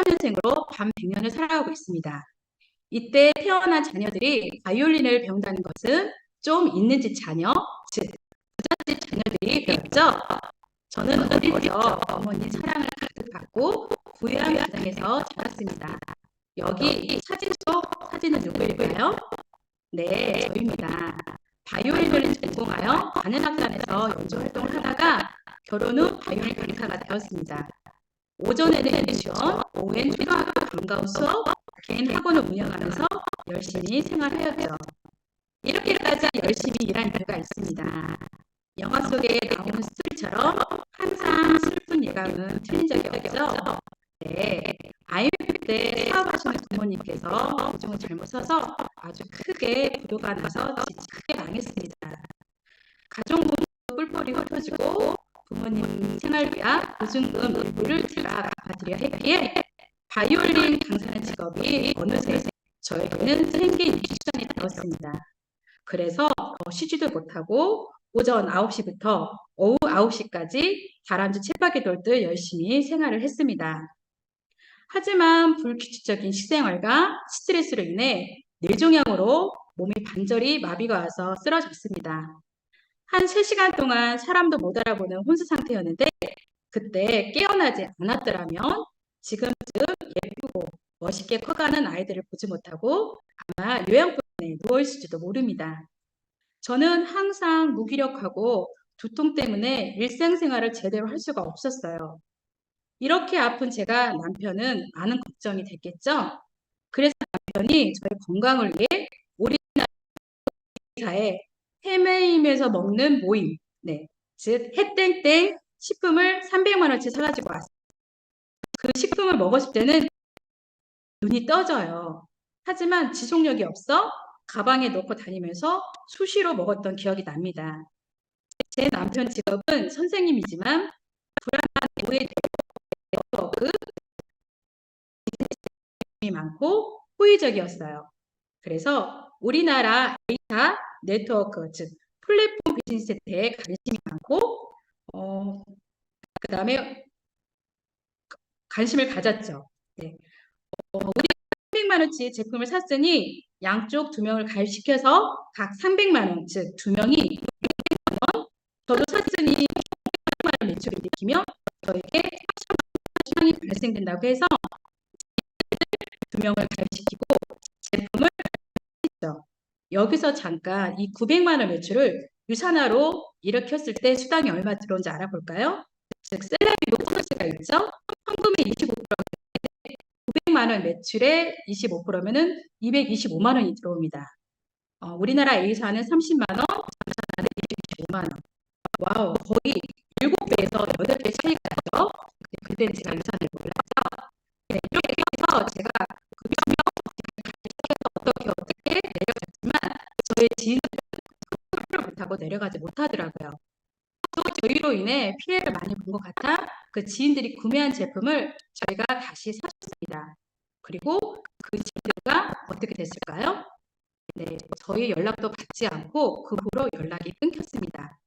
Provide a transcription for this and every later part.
73년생으로 반 100년을 살아가고 있습니다. 이때 태어난 자녀들이 바이올린을 배운다는 것은 좀 있는 집 자녀, 즉 부잣집 자녀들이 배웠죠. 저는 적 어머니 사랑을 가득 받고 부유한 가정에서 자랐습니다. 여기 사진 속 사진은 누구일까요? 네, 저입니다. 바이올린을 전공하여 많은 학단에서 연주 활동을 하다가 결혼 후 바이올린 강사가 되었습니다. 오전에는 유치원, 오후엔 초등학교 방과후 수업, 개인 학원을 운영하면서 열심히 생활하였죠. 이렇게까지 열심히 일한 이유가 있습니다. 영화 속에 나오는 스토리처럼 항상 슬픈 예감은 틀린 적이 없죠. 네, IMF 때 사업하시는 부모님께서 보증을 잘못 써서 아주 크게 부도가 나서 크게 망했습니다. 가족분도 뿔뿔이 흩어지고 부모님 생활비와 보증금 일부를 제가 갚아드려야 했기에 바이올린 강사는 직업이 어느새 저에게는 생계 유지선이 되었습니다. 그래서 어, 쉬지도 못하고 오전 9시부터 오후 9시까지 다람쥐 쳇바퀴 돌듯 열심히 생활을 했습니다. 하지만 불규칙적인 식생활과 스트레스로 인해 뇌종양으로 몸이 반절이 마비가 와서 쓰러졌습니다. 한 3시간 동안 사람도 못 알아보는 혼수 상태였는데 그때 깨어나지 않았더라면 지금쯤 예쁘고 멋있게 커가는 아이들을 보지 못하고 아마 요양병원에 누워 있을지도 모릅니다. 저는 항상 무기력하고 두통 때문에 일상생활을 제대로 할 수가 없었어요. 이렇게 아픈 제가 남편은 많은 걱정이 됐겠죠. 그래서 남편이 저의 건강을 위해 우리나라에 헤매임에서 먹는 모임, 네, 즉 해땡땡 식품을 300만 원치 사가지고 왔어요. 그 식품을 먹었을 때는 눈이 떠져요. 하지만 지속력이 없어 가방에 넣고 다니면서 수시로 먹었던 기억이 납니다. 제 남편 직업은 선생님이지만 불안한 오해 네트워크 이 많고 호의적이었어요. 그래서 우리나라 데이터 네트워크 즉 플랫폼 비즈니스에 대해 관심이 많고 어, 그 다음에 관심을 가졌죠. 네. 어, 우리 300만 원치 제품을 샀으니 양쪽 두 명을 가입시켜서 각 300만 원, 즉 두 명이 600만 원, 저도 샀으니 300만 원 매출을 일으키며 저에게 수당이 발생된다고 해서 두 명을 가입 여기서 잠깐 이 900만 원 매출을 유산화로 일으켰을 때 수당이 얼마 들어온지 알아볼까요? 즉 셀럽이 로커스가 있죠. 현금의 25%가 900만 원 매출에 25%면은 225만 원이 들어옵니다. 어, 우리나라 A사는 30만 원, 장사는 25만 원. 와우, 거의 7배에서 8배 차이가 나죠. 그때는 제가 유산을 몰랐죠. 네, 이렇게 해서 제가 급여명 어떻게 어떻게 내려갔지만 저의 지인들은 그걸 못하고 내려가지 못하더라고요. 또 저희로 인해 피해를 많이 본 것 같아 그 지인들이 구매한 제품을 저희가 다시 사줬습니다. 그리고 그 지인들과 어떻게 됐을까요? 네, 저희 연락도 받지 않고 그 후로 연락이 끊겼습니다.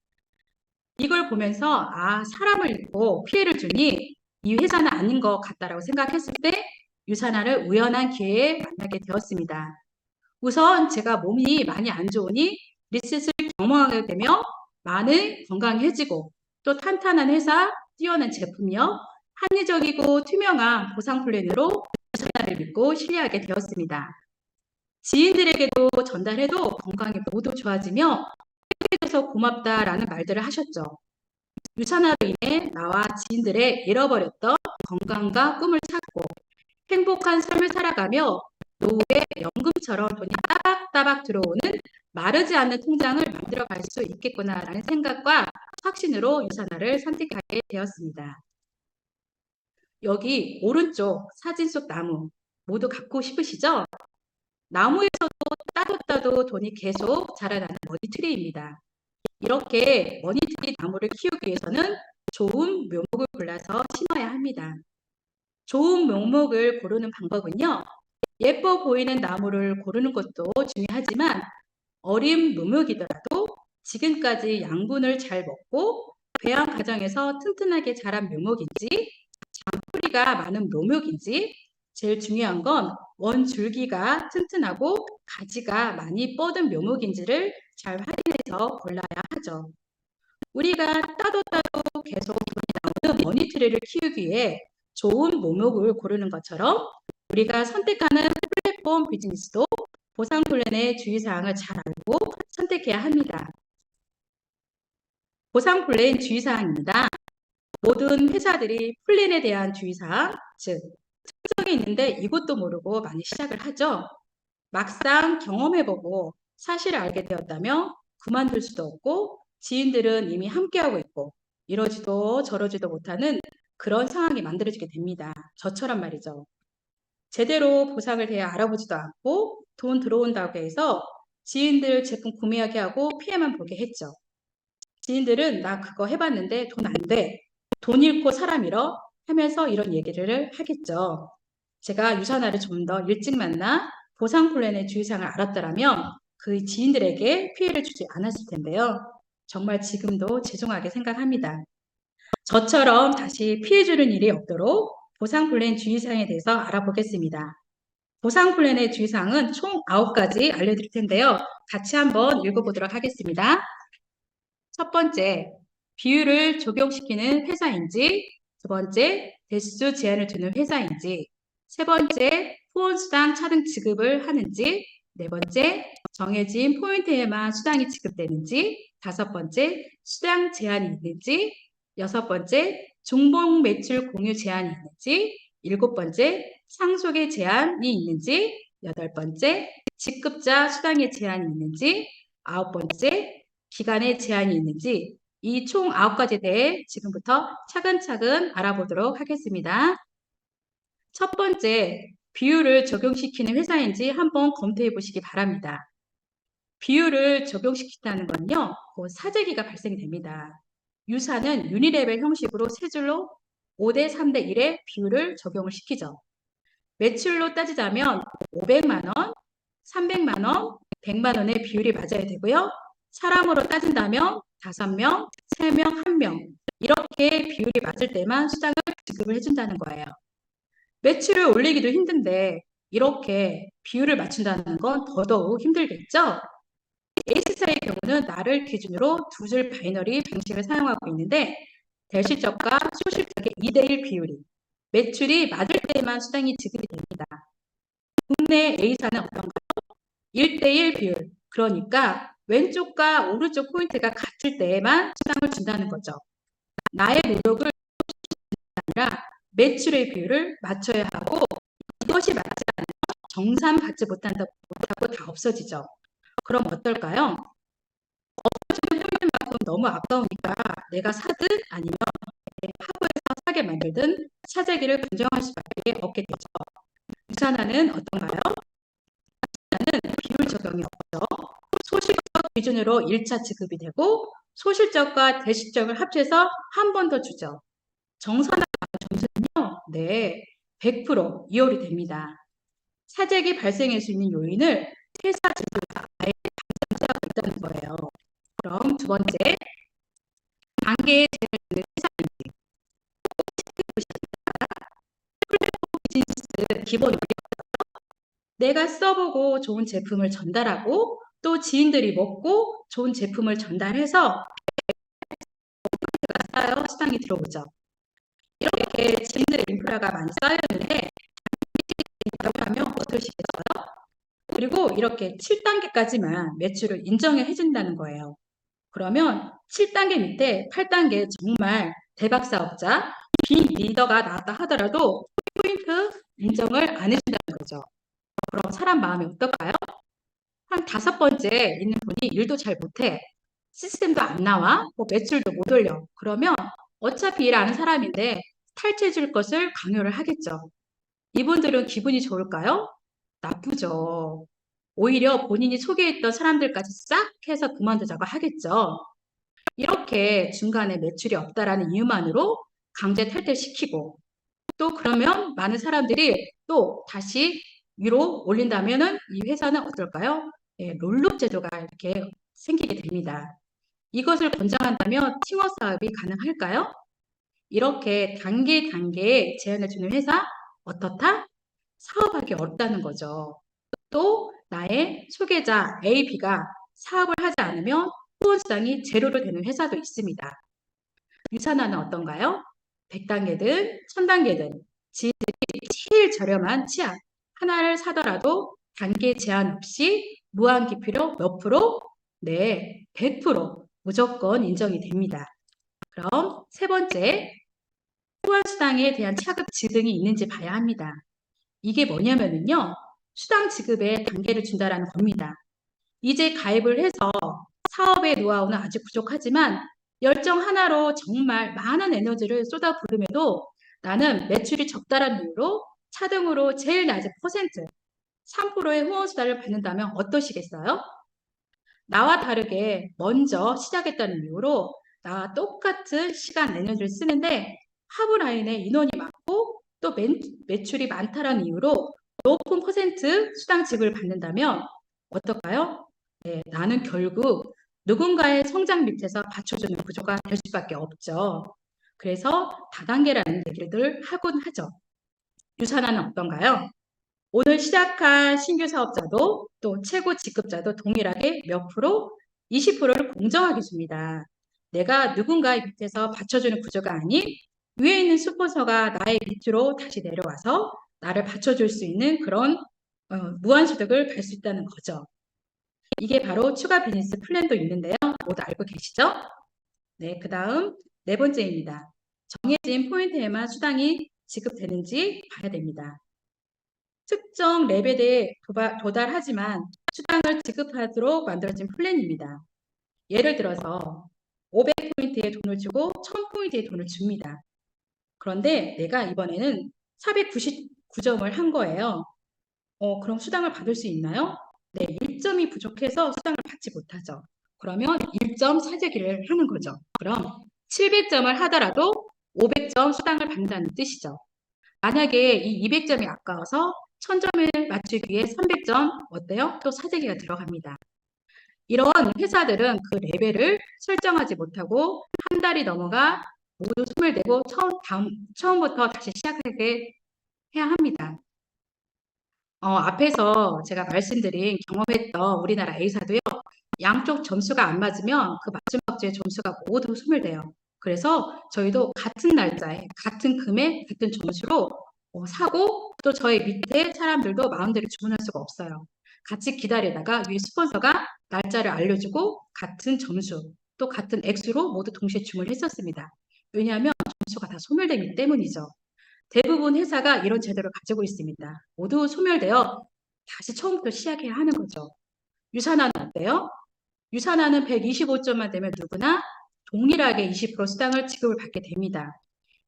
이걸 보면서 아 사람을 잃고 피해를 주니 이 회사는 아닌 것 같다라고 생각했을 때 유산화를 우연한 기회에 만나게 되었습니다. 우선 제가 몸이 많이 안 좋으니 리셋을 경험하게 되며 많은 건강해지고 또 탄탄한 회사, 뛰어난 제품력, 합리적이고 투명한 보상 플랜으로 유산화를 믿고 신뢰하게 되었습니다. 지인들에게도 전달해도 건강이 모두 좋아지며 해줘서 고맙다라는 말들을 하셨죠. 유산화로 인해 나와 지인들의 잃어버렸던 건강과 꿈을 찾고 행복한 삶을 살아가며 노후에 연금처럼 돈이 따박따박 들어오는 마르지 않는 통장을 만들어 갈 수 있겠구나라는 생각과 확신으로 유산화를 선택하게 되었습니다. 여기 오른쪽 사진 속 나무 모두 갖고 싶으시죠? 나무에서도 따도 따도 돈이 계속 자라나는 머니트리입니다. 이렇게 머니트리 나무를 키우기 위해서는 좋은 묘목을 골라서 심어야 합니다. 좋은 묘목을 고르는 방법은요. 예뻐 보이는 나무를 고르는 것도 중요하지만 어린 묘목이더라도 지금까지 양분을 잘 먹고 배양 과정에서 튼튼하게 자란 묘목인지 장뿌리가 뿌리가 많은 묘목인지 제일 중요한 건 원줄기가 튼튼하고 가지가 많이 뻗은 묘목인지를 잘 확인해서 골라야 하죠. 우리가 따도 따도 계속 나오는 머니트리를 키우기 위해 좋은 묘목을 고르는 것처럼 우리가 선택하는 플랫폼 비즈니스도 보상 플랜의 주의사항을 잘 알고 선택해야 합니다. 보상 플랜 주의사항입니다. 모든 회사들이 플랜에 대한 주의사항, 즉 특정이 있는데 이것도 모르고 많이 시작을 하죠. 막상 경험해보고 사실을 알게 되었다면 그만둘 수도 없고 지인들은 이미 함께하고 있고 이러지도 저러지도 못하는 그런 상황이 만들어지게 됩니다. 저처럼 말이죠. 제대로 보상을 대해 알아보지도 않고 돈 들어온다고 해서 지인들 제품 구매하게 하고 피해만 보게 했죠. 지인들은 나 그거 해봤는데 돈 안 돼. 돈 잃고 사람 잃어 하면서 이런 얘기를 하겠죠. 제가 유산화를 좀 더 일찍 만나 보상 플랜의 주의사항을 알았더라면 그 지인들에게 피해를 주지 않았을 텐데요. 정말 지금도 죄송하게 생각합니다. 저처럼 다시 피해 주는 일이 없도록 보상 플랜 주의사항에 대해서 알아보겠습니다. 보상 플랜의 주의사항은 총 9가지 알려드릴 텐데요. 같이 한번 읽어보도록 하겠습니다. 첫 번째, 비율을 적용시키는 회사인지, 두 번째, 대수 제한을 두는 회사인지, 세 번째, 후원수당 차등 지급을 하는지, 네 번째, 정해진 포인트에만 수당이 지급되는지, 다섯 번째, 수당 제한이 있는지, 여섯 번째, 중복 매출 공유 제한이 있는지, 일곱 번째, 상속의 제한이 있는지, 여덟 번째, 직급자 수당의 제한이 있는지, 아홉 번째, 기간의 제한이 있는지, 이 총 아홉 가지에 대해 지금부터 차근차근 알아보도록 하겠습니다. 첫 번째, 비율을 적용시키는 회사인지 한번 검토해 보시기 바랍니다. 비율을 적용시킨다는 건요, 그 사재기가 발생이 됩니다. 유사는 유니레벨 형식으로 세 줄로 5대 3대 1의 비율을 적용을 시키죠. 매출로 따지자면 500만 원, 300만 원, 100만 원의 비율이 맞아야 되고요. 사람으로 따진다면 5명, 3명, 1명 이렇게 비율이 맞을 때만 수당을 지급을 해준다는 거예요. 매출을 올리기도 힘든데 이렇게 비율을 맞춘다는 건 더더욱 힘들겠죠? 에이스사의 경우는 나를 기준으로 두 줄 바이너리 방식을 사용하고 있는데 대실적과 소실적의 2대1 비율이 매출이 맞을 때만 수당이 지급이 됩니다. 국내 A사는 어떤가요? 1대1 비율. 그러니까 왼쪽과 오른쪽 포인트가 같을 때에만 수당을 준다는 거죠. 나의 노력을 아니라 매출의 비율을 맞춰야 하고 이것이 맞지 않으면 정산 받지 못한다, 못하고 다 없어지죠. 그럼 어떨까요? 없어지는 포인트만큼 너무 아까우니까 내가 사든 아니면 학부에서 사게 만들든 차재기를 분정할 수밖에 없게 되죠. 유산화는 어떤가요? 유산화는 비율 적용이 없죠. 소실적 기준으로 1차 지급이 되고 소실적과 대실적을 합쳐서 한 번 더 주죠. 정산화 점수는요, 네, 100% 이월이 됩니다. 사재기 발생할 수 있는 요인을 회사 지수가 아예 감정하고 있다는 거예요. 그럼 두 번째, 단계의 제를 회사인지 비즈니스 기본 내가 써보고 좋은 제품을 전달하고 또 지인들이 먹고 좋은 제품을 전달해서 쌓여 수당이 들어오죠. 이렇게 지인들의 인프라가 많이 쌓였는데 하면 어떠시겠어요? 그리고 이렇게 7단계까지만 매출을 인정해 준다는 거예요. 그러면 7단계 밑에 8단계 정말 대박 사업자, 빈 리더가 나왔다 하더라도 포인트 인정을 안 해준다는 거죠. 그럼 사람 마음이 어떨까요? 한 다섯 번째 있는 분이 일도 잘 못해. 시스템도 안 나와. 뭐 매출도 못 올려. 그러면 어차피 일 아는 사람인데 탈퇴해 줄 것을 강요를 하겠죠. 이분들은 기분이 좋을까요? 나쁘죠. 오히려 본인이 소개했던 사람들까지 싹 해서 그만두자고 하겠죠. 이렇게 중간에 매출이 없다라는 이유만으로 강제 탈퇴시키고 또 그러면 많은 사람들이 또 다시 위로 올린다면은 이 회사는 어떨까요? 예, 롤룩 제도가 이렇게 생기게 됩니다. 이것을 권장한다면 팅워 사업이 가능할까요? 이렇게 단계 단계에 제한을 주는 회사 어떻다? 사업하기 어렵다는 거죠. 또 나의 소개자 A, B가 사업을 하지 않으면 후원수당이 제로로 되는 회사도 있습니다. 유산화는 어떤가요? 100단계든 1000단계든 지들이 제일 저렴한 치약 하나를 사더라도 단계 제한 없이 무한 기피로 몇 프로? 네, 100% 무조건 인정이 됩니다. 그럼 세 번째, 후원수당에 대한 차급 지등이 있는지 봐야 합니다. 이게 뭐냐면요. 수당 지급에 단계를 준다라는 겁니다. 이제 가입을 해서 사업의 노하우는 아직 부족하지만 열정 하나로 정말 많은 에너지를 쏟아 부음에도 나는 매출이 적다라는 이유로 차등으로 제일 낮은 퍼센트 3%의 후원 수당을 받는다면 어떠시겠어요? 나와 다르게 먼저 시작했다는 이유로 나와 똑같은 시간 에너지를 쓰는데 하브라인에 인원이 많고 또 매, 매출이 많다라는 이유로 높은 퍼센트 수당 지급을 받는다면 어떨까요? 네, 나는 결국 누군가의 성장 밑에서 받쳐주는 구조가 될 수밖에 없죠. 그래서 다단계라는 얘기를 하곤 하죠. 유산화는 어떤가요? 오늘 시작한 신규 사업자도 또 최고 직급자도 동일하게 몇 프로? 20%를 공정하게 줍니다. 내가 누군가의 밑에서 받쳐주는 구조가 아닌 위에 있는 스폰서가 나의 밑으로 다시 내려와서 나를 받쳐줄 수 있는 그런 어, 무한소득을 받을 수 있다는 거죠. 이게 바로 추가 비즈니스 플랜도 있는데요. 모두 알고 계시죠? 네, 그 다음 네 번째입니다. 정해진 포인트에만 수당이 지급되는지 봐야 됩니다. 특정 레벨에 도달하지만 수당을 지급하도록 만들어진 플랜입니다. 예를 들어서 500포인트에 돈을 주고 1000포인트에 돈을 줍니다. 그런데 내가 이번에는 499점을 한 거예요. 어, 그럼 수당을 받을 수 있나요? 네, 1점이 부족해서 수당을 받지 못하죠. 그러면 1점 사재기를 하는 거죠. 그럼 700점을 하더라도 500점 수당을 받는다는 뜻이죠. 만약에 이 200점이 아까워서 1000점을 맞추기 위해 300점 어때요? 또 사재기가 들어갑니다. 이런 회사들은 그 레벨을 설정하지 못하고 한 달이 넘어가 모두 숨을 내고 처음, 다음, 처음부터 다시 시작하게 해야 합니다. 어, 앞에서 제가 말씀드린 경험했던 우리나라 A사도요. 양쪽 점수가 안 맞으면 그 마지막 주에 점수가 모두 소멸돼요. 그래서 저희도 같은 날짜에 같은 금액 같은 점수로 어, 사고 또 저희 밑에 사람들도 마음대로 주문할 수가 없어요. 같이 기다리다가 위 스폰서가 날짜를 알려주고 같은 점수 또 같은 액수로 모두 동시에 주문을 했었습니다. 왜냐하면 점수가 다 소멸되기 때문이죠. 대부분 회사가 이런 제도를 가지고 있습니다. 모두 소멸되어 다시 처음부터 시작해야 하는 거죠. 유산화는 어때요? 유산화는 125점만 되면 누구나 동일하게 20% 수당을 지급을 받게 됩니다.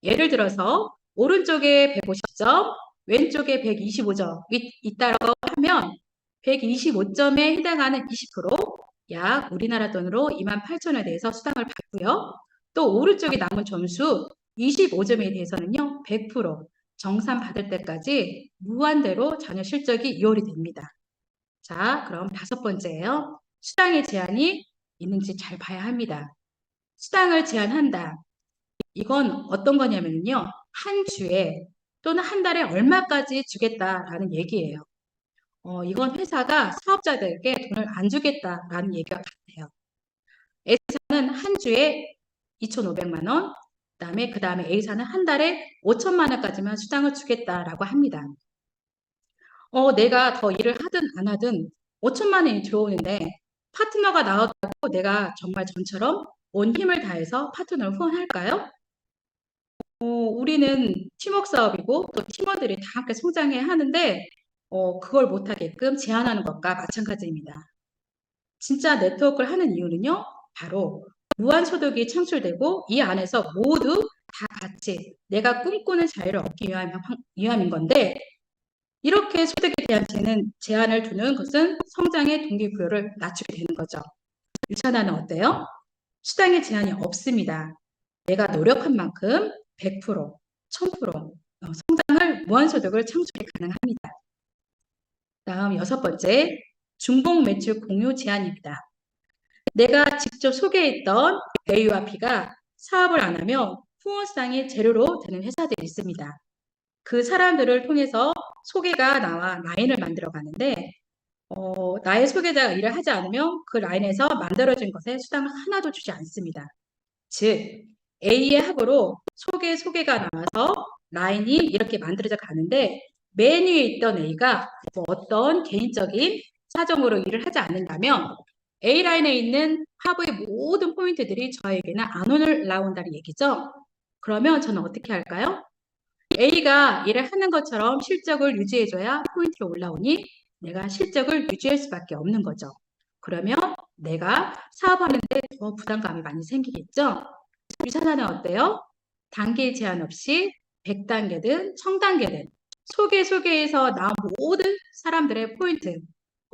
예를 들어서 오른쪽에 150점, 왼쪽에 125점 있다고 하면 125점에 해당하는 20%약 우리나라 돈으로 28,000원에 대해서 수당을 받고요. 또 오른쪽에 남은 점수 25점에 대해서는요. 100% 정산 받을 때까지 무한대로 자녀 실적이 이월이 됩니다. 자, 그럼 다섯 번째예요. 수당의 제한이 있는지 잘 봐야 합니다. 수당을 제한한다. 이건 어떤 거냐면요. 한 주에 또는 한 달에 얼마까지 주겠다라는 얘기예요. 어, 이건 회사가 사업자들에게 돈을 안 주겠다라는 얘기가 같아요. S사는 한 주에 2,500만 원, 그다음에 그 다음에 A사는 한 달에 5천만 원까지만 수당을 주겠다라고 합니다. 어, 내가 더 일을 하든 안 하든 5천만 원이 들어오는데 파트너가 나왔다고 내가 정말 전처럼 온 힘을 다해서 파트너를 후원할까요? 어, 우리는 팀워크 사업이고 또 팀원들이 다 함께 성장해야 하는데 어, 그걸 못하게끔 제한하는 것과 마찬가지입니다. 진짜 네트워크를 하는 이유는요. 바로 무한소득이 창출되고 이 안에서 모두 다 같이 내가 꿈꾸는 자유를 얻기 위함, 위함인 건데 이렇게 소득에 대한 제는, 제한을 두는 것은 성장의 동기부여를 낮추게 되는 거죠. 유산화는 어때요? 수당의 제한이 없습니다. 내가 노력한 만큼 100%, 1000% 성장을 무한소득을 창출이 가능합니다. 다음 여섯 번째, 중복 매출 공유 제한입니다. 내가 직접 소개했던 A와 B가 사업을 안 하면 후원수당이 재료로 되는 회사들이 있습니다. 그 사람들을 통해서 소개가 나와 라인을 만들어 가는데 어, 나의 소개자가 일을 하지 않으면 그 라인에서 만들어진 것에 수당을 하나도 주지 않습니다. 즉 A의 합으로 소개 소개가 나와서 라인이 이렇게 만들어져 가는데 맨 위에 있던 A가 뭐 어떤 개인적인 사정으로 일을 하지 않는다면 A 라인에 있는 하부의 모든 포인트들이 저에게는 안 올라온다는 얘기죠. 그러면 저는 어떻게 할까요? A가 일을 하는 것처럼 실적을 유지해줘야 포인트가 올라오니 내가 실적을 유지할 수밖에 없는 거죠. 그러면 내가 사업하는데 더 부담감이 많이 생기겠죠? 유산화는 어때요? 단계 제한 없이 100단계든 1000단계든 소개 소개에서 나온 모든 사람들의 포인트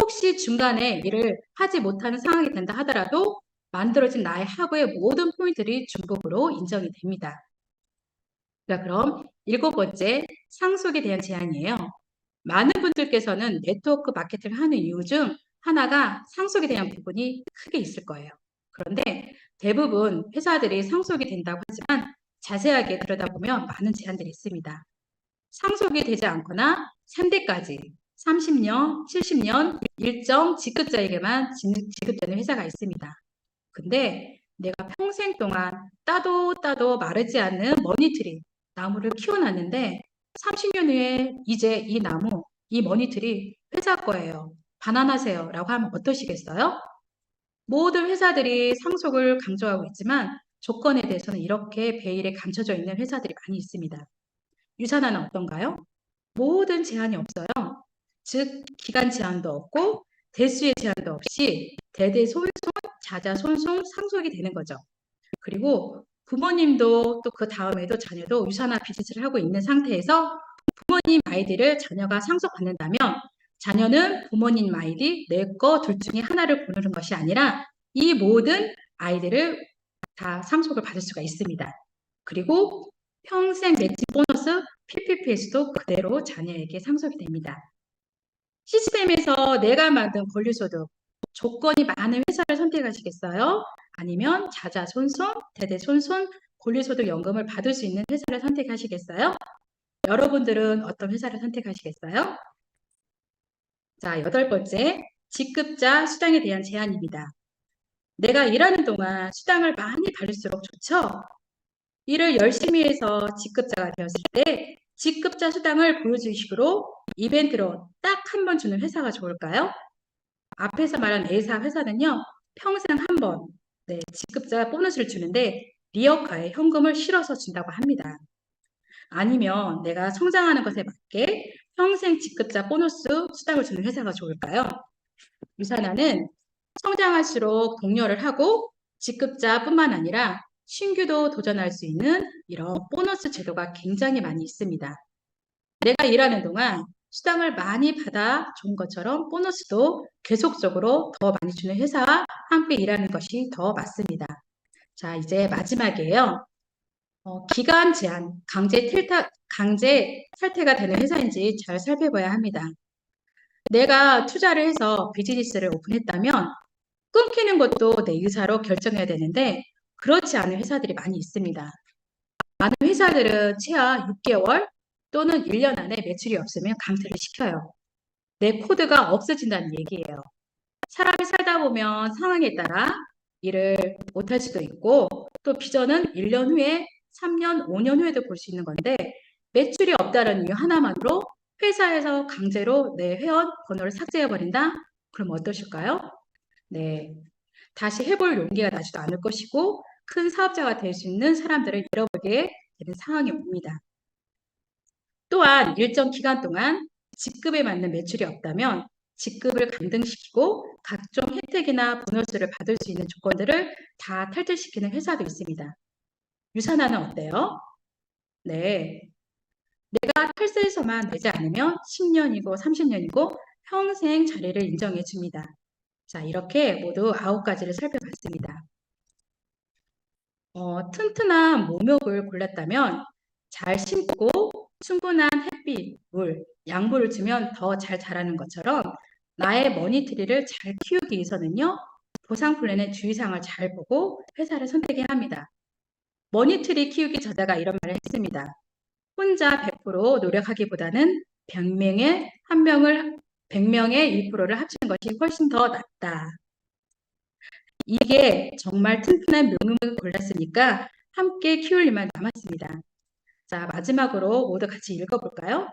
혹시 중간에 일을 하지 못하는 상황이 된다 하더라도 만들어진 나의 하부의 모든 포인트들이 중복으로 인정이 됩니다. 자, 그럼 일곱 번째 상속에 대한 제한이에요. 많은 분들께서는 네트워크 마케팅을 하는 이유 중 하나가 상속에 대한 부분이 크게 있을 거예요. 그런데 대부분 회사들이 상속이 된다고 하지만 자세하게 들여다보면 많은 제한들이 있습니다. 상속이 되지 않거나 3대까지 30년, 70년 일정 직급자에게만 지급되는 회사가 있습니다. 근데 내가 평생 동안 따도 따도 마르지 않는 머니트리 나무를 키워놨는데 30년 후에 이제 이 나무, 이 머니트리 회사 거예요. 반환하세요. 라고 하면 어떠시겠어요? 모든 회사들이 상속을 강조하고 있지만 조건에 대해서는 이렇게 베일에 감춰져 있는 회사들이 많이 있습니다. 유산화는 어떤가요? 모든 제한이 없어요. 즉 기간 제한도 없고 대수의 제한도 없이 대대손손 자자손손 상속이 되는 거죠. 그리고 부모님도 또 그 다음에도 자녀도 유산화 비즈니스를 하고 있는 상태에서 부모님 아이디를 자녀가 상속받는다면 자녀는 부모님 아이디 내 거 둘 중에 하나를 고르는 것이 아니라 이 모든 아이들을 다 상속을 받을 수가 있습니다. 그리고 평생 매칭 보너스 PPP에서도 그대로 자녀에게 상속이 됩니다. 시스템에서 내가 만든 권리소득 조건이 많은 회사를 선택하시겠어요? 아니면 자자손손, 대대손손 권리소득 연금을 받을 수 있는 회사를 선택하시겠어요? 여러분들은 어떤 회사를 선택하시겠어요? 자, 여덟 번째, 직급자 수당에 대한 제한입니다. 내가 일하는 동안 수당을 많이 받을수록 좋죠? 일을 열심히 해서 직급자가 되었을 때 직급자 수당을 보여주식으로 이벤트로 딱 한 번 주는 회사가 좋을까요? 앞에서 말한 A사 회사는요, 평생 한 번, 네, 직급자 보너스를 주는데 리어카에 현금을 실어서 준다고 합니다. 아니면 내가 성장하는 것에 맞게 평생 직급자 보너스 수당을 주는 회사가 좋을까요? 유산화는 성장할수록 독려를 하고 직급자뿐만 아니라 신규도 도전할 수 있는 이런 보너스 제도가 굉장히 많이 있습니다. 내가 일하는 동안 수당을 많이 받아 준 것처럼 보너스도 계속적으로 더 많이 주는 회사와 함께 일하는 것이 더 맞습니다. 자, 이제 마지막이에요. 어, 기간 제한, 강제 탈퇴, 강제 탈퇴가 되는 회사인지 잘 살펴봐야 합니다. 내가 투자를 해서 비즈니스를 오픈했다면 끊기는 것도 내 의사로 결정해야 되는데 그렇지 않은 회사들이 많이 있습니다. 많은 회사들은 최하 6개월 또는 1년 안에 매출이 없으면 강퇴를 시켜요. 내 코드가 없어진다는 얘기예요. 사람이 살다 보면 상황에 따라 일을 못할 수도 있고 또 비전은 1년 후에 3년, 5년 후에도 볼 수 있는 건데 매출이 없다는 이유 하나만으로 회사에서 강제로 내 회원 번호를 삭제해버린다? 그럼 어떠실까요? 네. 다시 해볼 용기가 나지도 않을 것이고 큰 사업자가 될 수 있는 사람들을 잃어버리게 되는 상황이 옵니다. 또한 일정 기간 동안 직급에 맞는 매출이 없다면 직급을 감등시키고 각종 혜택이나 보너스를 받을 수 있는 조건들을 다 탈퇴시키는 회사도 있습니다. 유산화는 어때요? 네. 내가 탈세에서만 내지 않으면 10년이고 30년이고 평생 자리를 인정해 줍니다. 자, 이렇게 모두 아홉 가지를 살펴봤습니다. 어, 튼튼한 모욕을 골랐다면 잘 심고 충분한 햇빛, 물, 양보를 주면 더 잘 자라는 것처럼 나의 머니트리를 잘 키우기 위해서는요. 보상 플랜의 주의사항을 잘 보고 회사를 선택해야 합니다. 머니트리 키우기 저자가 이런 말을 했습니다. 혼자 100% 노력하기보다는 100명의 한 명을 100명의 1%를 합치는 것이 훨씬 더 낫다. 이게 정말 튼튼한 명음을 골랐으니까 함께 키울 일만 남았습니다. 자, 마지막으로 모두 같이 읽어볼까요?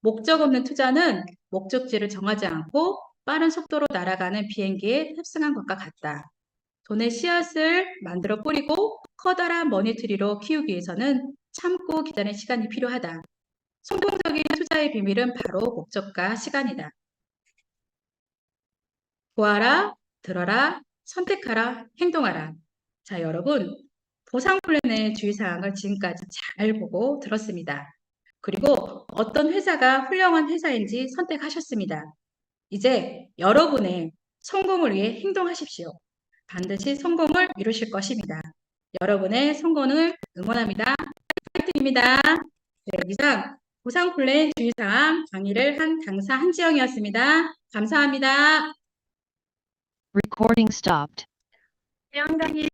목적 없는 투자는 목적지를 정하지 않고 빠른 속도로 날아가는 비행기에 탑승한 것과 같다. 돈의 씨앗을 만들어 뿌리고 커다란 머니트리로 키우기 위해서는 참고 기다리는 시간이 필요하다. 성공적인 투자의 비밀은 바로 목적과 시간이다. 보아라, 들어라, 선택하라, 행동하라. 자, 여러분, 보상 플랜의 주의사항을 지금까지 잘 보고 들었습니다. 그리고 어떤 회사가 훌륭한 회사인지 선택하셨습니다. 이제 여러분의 성공을 위해 행동하십시오. 반드시 성공을 이루실 것입니다. 여러분의 성공을 응원합니다. 파이팅입니다. 네, 이상 보상 플랜 주의사항 강의를 한 강사 한지영이었습니다. 감사합니다. Recording stopped. 태양 강의